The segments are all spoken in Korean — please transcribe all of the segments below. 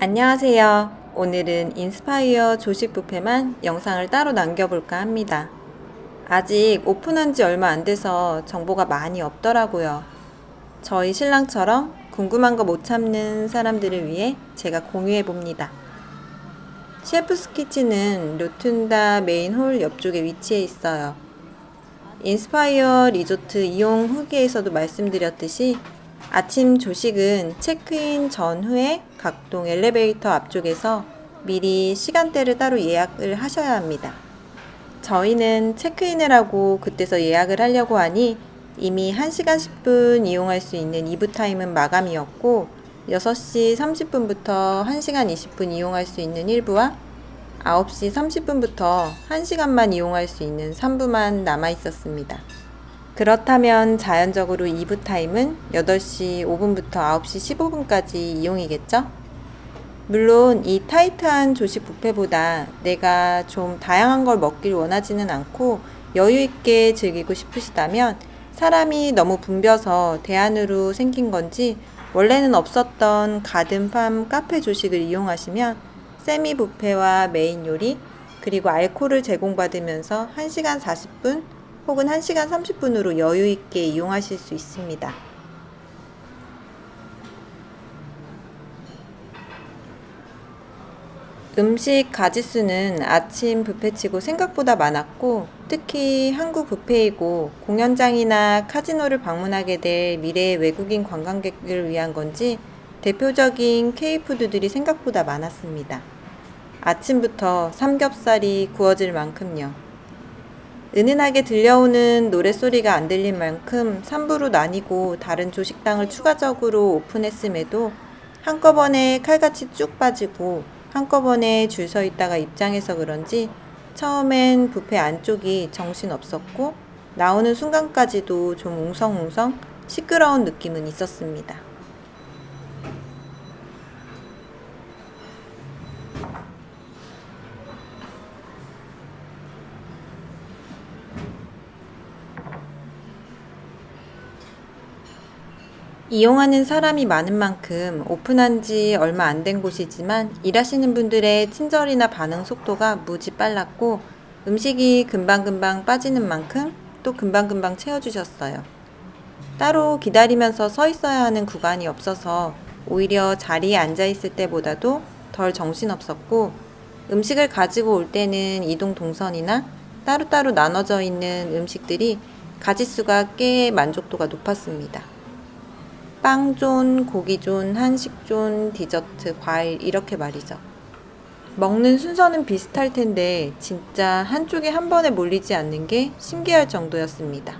안녕하세요. 오늘은 인스파이어 조식 뷔페만 영상을 따로 남겨볼까 합니다. 아직 오픈한 지 얼마 안 돼서 정보가 많이 없더라고요. 저희 신랑처럼 궁금한 거 못 참는 사람들을 위해 제가 공유해 봅니다. 셰프스 키친은 로툰다 메인 홀 옆쪽에 위치해 있어요. 인스파이어 리조트 이용 후기에서도 말씀드렸듯이 아침 조식은 체크인 전후에 각동 엘리베이터 앞쪽에서 미리 시간대를 따로 예약을 하셔야 합니다. 저희는 체크인을 하고 그때서 예약을 하려고 하니 이미 1시간 10분 이용할 수 있는 이브 타임은 마감이었고 6시 30분부터 1시간 20분 이용할 수 있는 1부와 9시 30분부터 1시간만 이용할 수 있는 3부만 남아 있었습니다. 그렇다면 자연적으로 2부 타임은 8시 5분부터 9시 15분까지 이용이겠죠? 물론 이 타이트한 조식 뷔페보다 내가 좀 다양한 걸 먹길 원하지는 않고 여유 있게 즐기고 싶으시다면 사람이 너무 붐벼서 대안으로 생긴 건지 원래는 없었던 가든팜 카페 조식을 이용하시면 세미 뷔페와 메인 요리 그리고 알코올을 제공받으면서 1시간 40분 혹은 1시간 30분으로 여유 있게 이용하실 수 있습니다. 음식 가지수는 아침 뷔페치고 생각보다 많았고 특히 한국 뷔페이고 공연장이나 카지노를 방문하게 될 미래의 외국인 관광객을 위한 건지 대표적인 K푸드들이 생각보다 많았습니다. 아침부터 삼겹살이 구워질 만큼요. 은은하게 들려오는 노랫소리가 안 들릴 만큼 3부로 나뉘고 다른 조식당을 추가적으로 오픈했음에도 한꺼번에 칼같이 쭉 빠지고 한꺼번에 줄 서 있다가 입장해서 그런지 처음엔 뷔페 안쪽이 정신 없었고 나오는 순간까지도 좀 웅성웅성 시끄러운 느낌은 있었습니다. 이용하는 사람이 많은 만큼 오픈한 지 얼마 안 된 곳이지만 일하시는 분들의 친절이나 반응 속도가 무지 빨랐고 음식이 금방금방 빠지는 만큼 또 금방금방 채워주셨어요. 따로 기다리면서 서 있어야 하는 구간이 없어서 오히려 자리에 앉아 있을 때보다도 덜 정신없었고 음식을 가지고 올 때는 이동 동선이나 따로따로 나눠져 있는 음식들이 가짓수가 꽤 만족도가 높았습니다. 빵존, 고기존, 한식존, 디저트, 과일 이렇게 말이죠. 먹는 순서는 비슷할 텐데 진짜 한쪽에 한 번에 몰리지 않는 게 신기할 정도였습니다.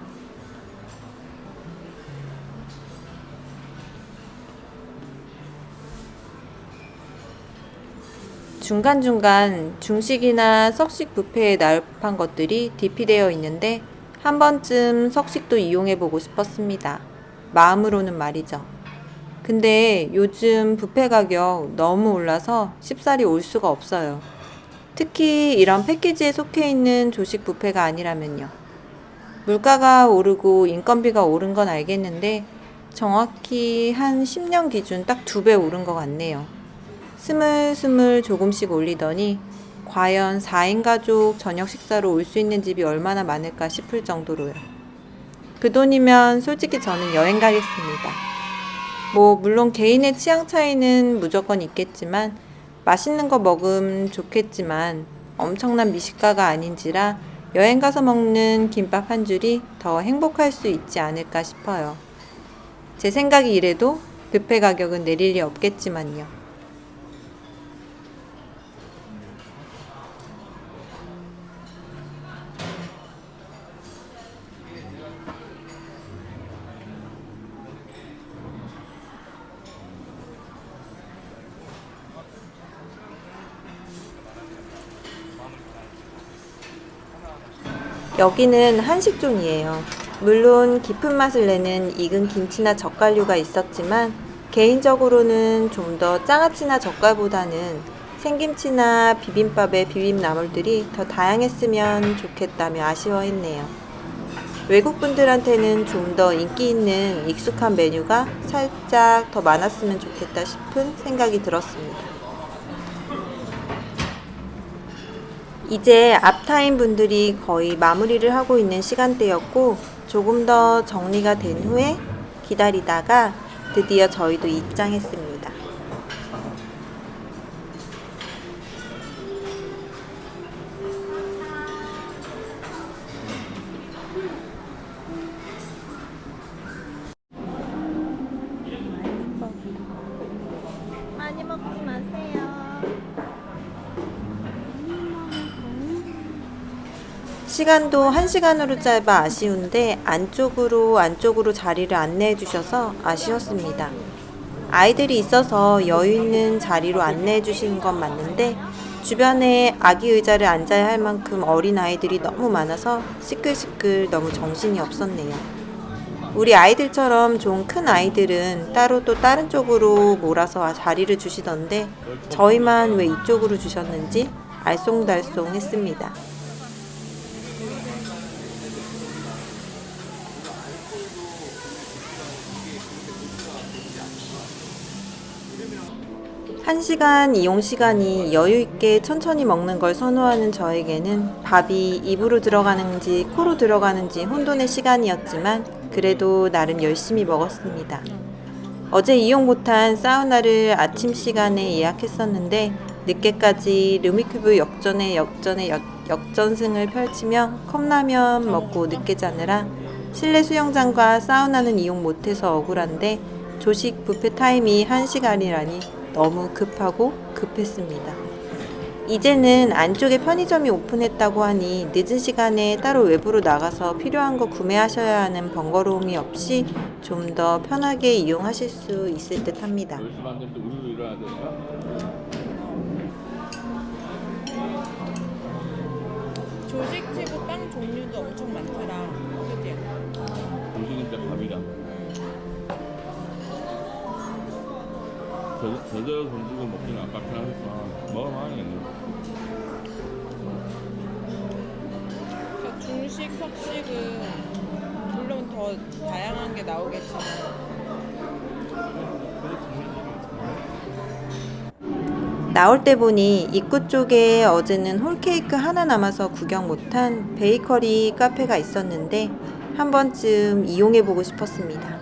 중간중간 중식이나 석식 뷔페에 나열한 것들이 디피되어 있는데 한 번쯤 석식도 이용해 보고 싶었습니다. 마음으로는 말이죠. 근데 요즘 부페 가격 너무 올라서 쉽사리 올 수가 없어요. 특히 이런 패키지에 속해 있는 조식 부페가 아니라면요. 물가가 오르고 인건비가 오른 건 알겠는데 정확히 한 10년 기준 딱 두 배 오른 것 같네요. 스물스물 조금씩 올리더니 과연 4인 가족 저녁 식사로 올 수 있는 집이 얼마나 많을까 싶을 정도로요. 그 돈이면 솔직히 저는 여행 가겠습니다. 뭐, 물론 개인의 취향 차이는 무조건 있겠지만, 맛있는 거 먹으면 좋겠지만, 엄청난 미식가가 아닌지라 여행 가서 먹는 김밥 한 줄이 더 행복할 수 있지 않을까 싶어요. 제 생각이 이래도 뷔페 가격은 내릴 리 없겠지만요. 여기는 한식존이에요. 물론 깊은 맛을 내는 익은 김치나 젓갈류가 있었지만 개인적으로는 좀 더 장아찌나 젓갈보다는 생김치나 비빔밥의 비빔 나물들이 더 다양했으면 좋겠다며 아쉬워했네요. 외국 분들한테는 좀 더 인기 있는 익숙한 메뉴가 살짝 더 많았으면 좋겠다 싶은 생각이 들었습니다. 이제 앞타임 분들이 거의 마무리를 하고 있는 시간대였고 조금 더 정리가 된 후에 기다리다가 드디어 저희도 입장했습니다. 시간도 1시간으로 짧아 아쉬운데 안쪽으로 안쪽으로 자리를 안내해 주셔서 아쉬웠습니다. 아이들이 있어서 여유 있는 자리로 안내해 주시는 건 맞는데 주변에 아기 의자를 앉아야 할 만큼 어린 아이들이 너무 많아서 시끌시끌 너무 정신이 없었네요. 우리 아이들처럼 좀 큰 아이들은 따로 또 다른 쪽으로 몰아서 자리를 주시던데 저희만 왜 이쪽으로 주셨는지 알쏭달쏭 했습니다. 한 시간 이용 시간이 여유 있게 천천히 먹는 걸 선호하는 저에게는 밥이 입으로 들어가는지 코로 들어가는지 혼돈의 시간이었지만 그래도 나름 열심히 먹었습니다. 어제 이용 못한 사우나를 아침 시간에 예약했었는데 늦게까지 루미큐브 역전에 역전에 역, 역전승을 펼치며 컵라면 먹고 늦게 자느라 실내 수영장과 사우나는 이용 못해서 억울한데 조식 뷔페 타임이 1시간이라니 너무 급하고 급했습니다. 이제는 안쪽에 편의점이 오픈했다고 하니 늦은 시간에 따로 외부로 나가서 필요한 거 구매하셔야 하는 번거로움이 없이 좀 더 편하게 이용하실 수 있을 듯 합니다. 10시 반 되면 또 우르르 일어나야 되니까 조식치고 빵 종류도 엄청 많더라. 저, 저저 돈 주고 먹기는 아깝긴 하겠지만 먹어봐야겠네 그러니까 중식, 석식은 물론 더 다양한 게 나오겠지만 나올 때 보니 입구 쪽에 어제는 홀케이크 하나 남아서 구경 못한 베이커리 카페가 있었는데 한 번쯤 이용해 보고 싶었습니다.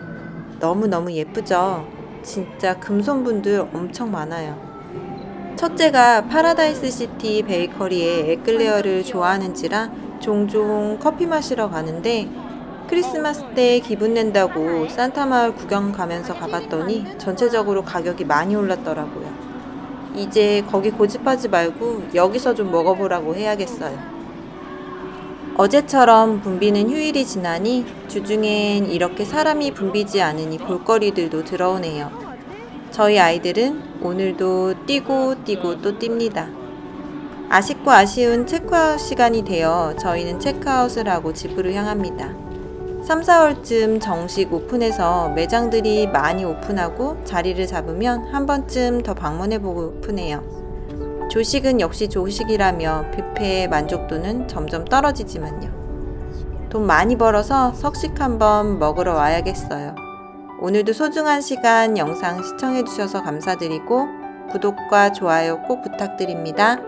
너무너무 예쁘죠? 진짜 금손분들 엄청 많아요. 첫째가 파라다이스 시티 베이커리의 에클레어를 좋아하는지라 종종 커피 마시러 가는데 크리스마스 때 기분 낸다고 산타 마을 구경 가면서 가봤더니 전체적으로 가격이 많이 올랐더라고요. 이제 거기 고집하지 말고 여기서 좀 먹어보라고 해야겠어요. 어제처럼 붐비는 휴일이 지나니 주중엔 이렇게 사람이 붐비지 않으니 볼거리들도 들어오네요. 저희 아이들은 오늘도 뛰고 뛰고 또 뜁니다. 아쉽고 아쉬운 체크아웃 시간이 되어 저희는 체크아웃을 하고 집으로 향합니다. 3, 4월쯤 정식 오픈해서 매장들이 많이 오픈하고 자리를 잡으면 한 번쯤 더 방문해보고 해요. 조식은 역시 조식이라며 뷔페의 만족도는 점점 떨어지지만요. 돈 많이 벌어서 석식 한번 먹으러 와야겠어요. 오늘도 소중한 시간 영상 시청해주셔서 감사드리고 구독과 좋아요 꼭 부탁드립니다.